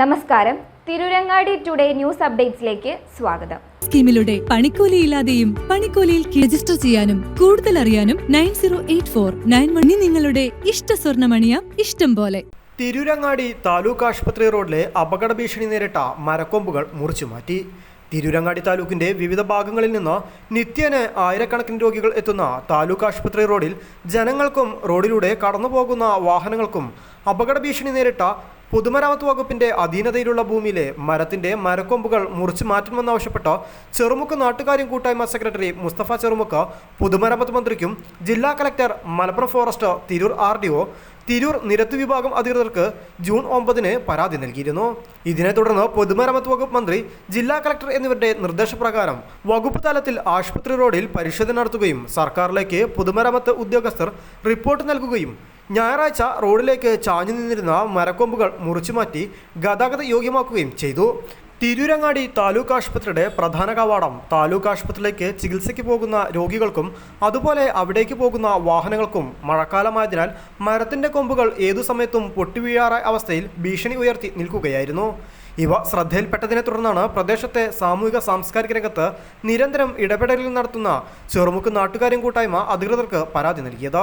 നമസ്കാരം. Tirurangadi today news അപ്ഡേറ്റ്സിലേക്ക് സ്വാഗതം. സ്കീമിലൂടെ പണിക്കൂലിയില്ലാതെയും പണിക്കൂലിയിൽ രജിസ്റ്റർ ചെയ്യാനും കൂടുതൽ അറിയാനും nine zero eight four nine one നിങ്ങളുടെ ഇഷ്ട സ്വർണമണിയ ഇഷ്ടം പോലെ. തിരുരങ്ങാടി താലൂക്ക് ആശുപത്രി റോഡിലെ അപകട ഭീഷണി നേരിട്ട മരക്കൊമ്പുകൾ മുറിച്ചു മാറ്റി. തിരുരങ്ങാടി താലൂക്കിന്റെ വിവിധ ഭാഗങ്ങളിൽ നിന്ന് നിത്യേന ആയിരക്കണക്കിന് രോഗികൾ എത്തുന്ന താലൂക്ക് ആശുപത്രി റോഡിൽ ജനങ്ങൾക്കും റോഡിലൂടെ കടന്നുപോകുന്ന വാഹനങ്ങൾക്കും അപകട ഭീഷണി നേരിട്ട പൊതുമരാമത്ത് വകുപ്പിന്റെ അധീനതയിലുള്ള ഭൂമിയിലെ മരത്തിന്റെ മരക്കൊമ്പുകൾ മുറിച്ചു മാറ്റണമെന്നാവശ്യപ്പെട്ട് ചെറുമുക്ക് നാട്ടുകാര്യം കൂട്ടായ്മ സെക്രട്ടറി മുസ്തഫ ചെറുമുക്ക് പൊതുമരാമത്ത് മന്ത്രിക്കും ജില്ലാ collector Malappuram forest Tirur R D O Tirur നിരത്ത് വിഭാഗം അധികൃതർക്ക് ജൂൺ ഒമ്പതിന് പരാതി നൽകിയിരുന്നു. ഇതിനെ തുടർന്ന് പൊതുമരാമത്ത് വകുപ്പ് മന്ത്രി ജില്ലാ കളക്ടർ എന്നിവരുടെ നിർദ്ദേശപ്രകാരം വകുപ്പ് തലത്തിൽ ആശുപത്രി റോഡിൽ പരിശോധന നടത്തുകയും സർക്കാരിലേക്ക് പൊതുമരാമത്ത് ഉദ്യോഗസ്ഥർ റിപ്പോർട്ട് നൽകുകയും ഞായറാഴ്ച റോഡിലേക്ക് ചാഞ്ഞു നിന്നിരുന്ന മരക്കൊമ്പുകൾ മുറിച്ചുമാറ്റി ഗതാഗത യോഗ്യമാക്കുകയും ചെയ്തു. തിരൂരങ്ങാടി താലൂക്ക് ആശുപത്രിയുടെ പ്രധാന കവാടം. താലൂക്ക് ആശുപത്രിയിലേക്ക് ചികിത്സയ്ക്ക് പോകുന്ന രോഗികൾക്കും അതുപോലെ അവിടേക്ക് പോകുന്ന വാഹനങ്ങൾക്കും മഴക്കാലമായതിനാൽ മരത്തിന്റെ കൊമ്പുകൾ ഏതു സമയത്തും പൊട്ടിവീഴാറായ അവസ്ഥയിൽ ഭീഷണി ഉയർത്തി നിൽക്കുകയായിരുന്നു. ഇവ ശ്രദ്ധയിൽപ്പെട്ടതിനെ തുടർന്നാണ് പ്രദേശത്തെ സാമൂഹിക സാംസ്കാരിക രംഗത്ത് നിരന്തരം ഇടപെടലുകൾ നടത്തുന്ന ചെറുമുക്ക് നാട്ടുകാരും കൂട്ടായ്മ അധികൃതർക്ക് പരാതി നൽകിയത്.